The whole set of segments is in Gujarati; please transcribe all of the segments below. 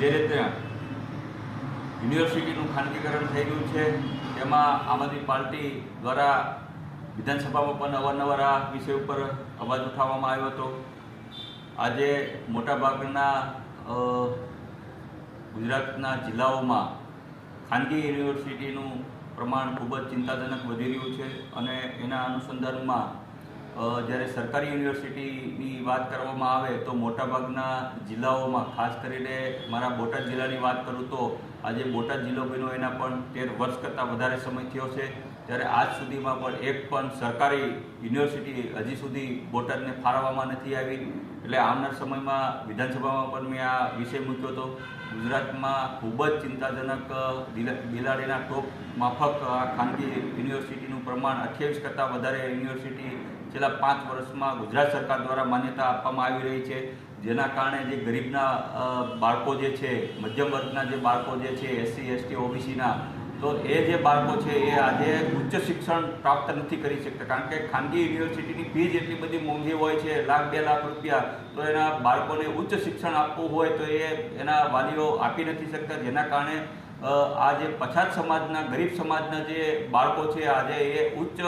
જે રીતે યુનિવર્સિટીનું ખાનગીકરણ થઈ રહ્યું છે, તેમાં આમ આદમી પાર્ટી દ્વારા વિધાનસભામાં પણ અવારનવાર આ વિષય ઉપર અવાજ ઉઠાવવામાં આવ્યો હતો. આજે મોટાભાગના ગુજરાતના જિલ્લાઓમાં ખાનગી યુનિવર્સિટીનું પ્રમાણ ખૂબ જ ચિંતાજનક વધી રહ્યું છે અને એના અનુસંધાનમાં જ્યારે સરકારી યુનિવર્સિટીની વાત કરવામાં આવે તો મોટાભાગના જિલ્લાઓમાં, ખાસ કરીને મારા બોટાદ જિલ્લાની વાત કરું તો આજે બોટાદ જિલ્લો બન્યો એના પણ તેર વર્ષ કરતાં વધારે સમય થયો છે. ત્યારે આજ સુધીમાં પણ એક પણ સરકારી યુનિવર્સિટી હજી સુધી બોટાદને ફાળવવામાં નથી આવી. એટલે આવનાર સમયમાં વિધાનસભામાં પણ મેં આ વિષય મૂક્યો હતો ગુજરાતમાં ખૂબ જ ચિંતાજનક બિલાડીના ટોપ માફક આ ખાનગી યુનિવર્સિટીનું પ્રમાણ અઠ્યાવીસ કરતાં વધારે યુનિવર્સિટી છેલ્લા પાંચ વર્ષમાં ગુજરાત સરકાર દ્વારા માન્યતા આપવામાં આવી રહી છે. જેના કારણે જે ગરીબના બાળકો જે છે, મધ્યમ વર્ગના જે બાળકો જે છે, એસસી, એસટી, ઓબીસીના તો એ જે બાળકો છે, એ આજે ઉચ્ચ શિક્ષણ પ્રાપ્ત નથી કરી શકતા. કારણ કે ખાનગી યુનિવર્સિટીની ફીઝ એટલી બધી મોંઘી હોય છે, લાખ, બે લાખ રૂપિયા, તો એના બાળકોને ઉચ્ચ શિક્ષણ આપવું હોય તો એ એના વાલીઓ આપી નથી શકતા. જેના કારણે આ જે પછાત સમાજના, ગરીબ સમાજના જે બાળકો છે, આજે એ ઉચ્ચ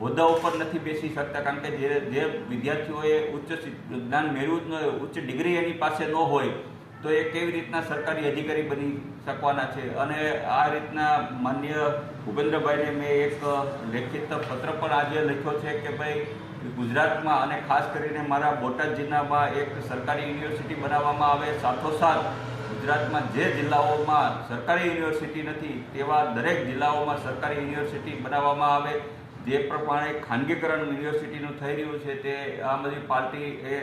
હોદ્દા ઉપર નથી બેસી શકતા. કારણ કે જે જે વિદ્યાર્થીઓએ ઉચ્ચ જ્ઞાન મેળવ્યું જ ન હોય, ઉચ્ચ ડિગ્રી એની પાસે ન હોય તો એ કેવી રીતના સરકારી અધિકારી બની શકવાના છે? અને આ રીતના માન્ય ભૂપેન્દ્રભાઈને મેં એક લેખિત પત્ર પણ આજે લખ્યો છે કે ભાઈ, ગુજરાતમાં અને ખાસ કરીને મારા બોટાદ જિલ્લામાં એક સરકારી યુનિવર્સિટી બનાવવામાં આવે, સાથોસાથ ગુજરાતમાં જે જિલ્લાઓમાં સરકારી યુનિવર્સિટી નથી, તેવા દરેક જિલ્લાઓમાં સરકારી યુનિવર્સિટી બનાવવામાં આવે જે પ્રમાણે ખાનગીકરણ યુનિવર્સિટીનું થઈ રહ્યું છે તે આમ આદમી પાર્ટી એ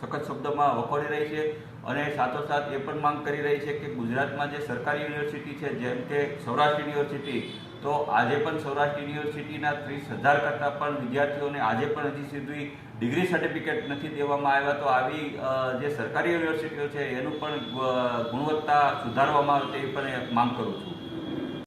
સખત શબ્દોમાં વખોડી રહી છે અને સાથોસાથ એ પણ માંગ કરી રહી છે કે ગુજરાતમાં જે સરકારી યુનિવર્સિટી છે, જેમ કે સૌરાષ્ટ્ર યુનિવર્સિટી, તો આજે પણ સૌરાષ્ટ્ર યુનિવર્સિટીના ત્રીસ હજાર કરતાં પણ વિદ્યાર્થીઓને આજે પણ હજી સુધી ડિગ્રી સર્ટિફિકેટ નથી દેવામાં આવ્યા. તો આવી જે સરકારી યુનિવર્સિટીઓ છે, એનું પણ ગુણવત્તા સુધારવામાં આવે તેવી પણ માંગ કરું છું.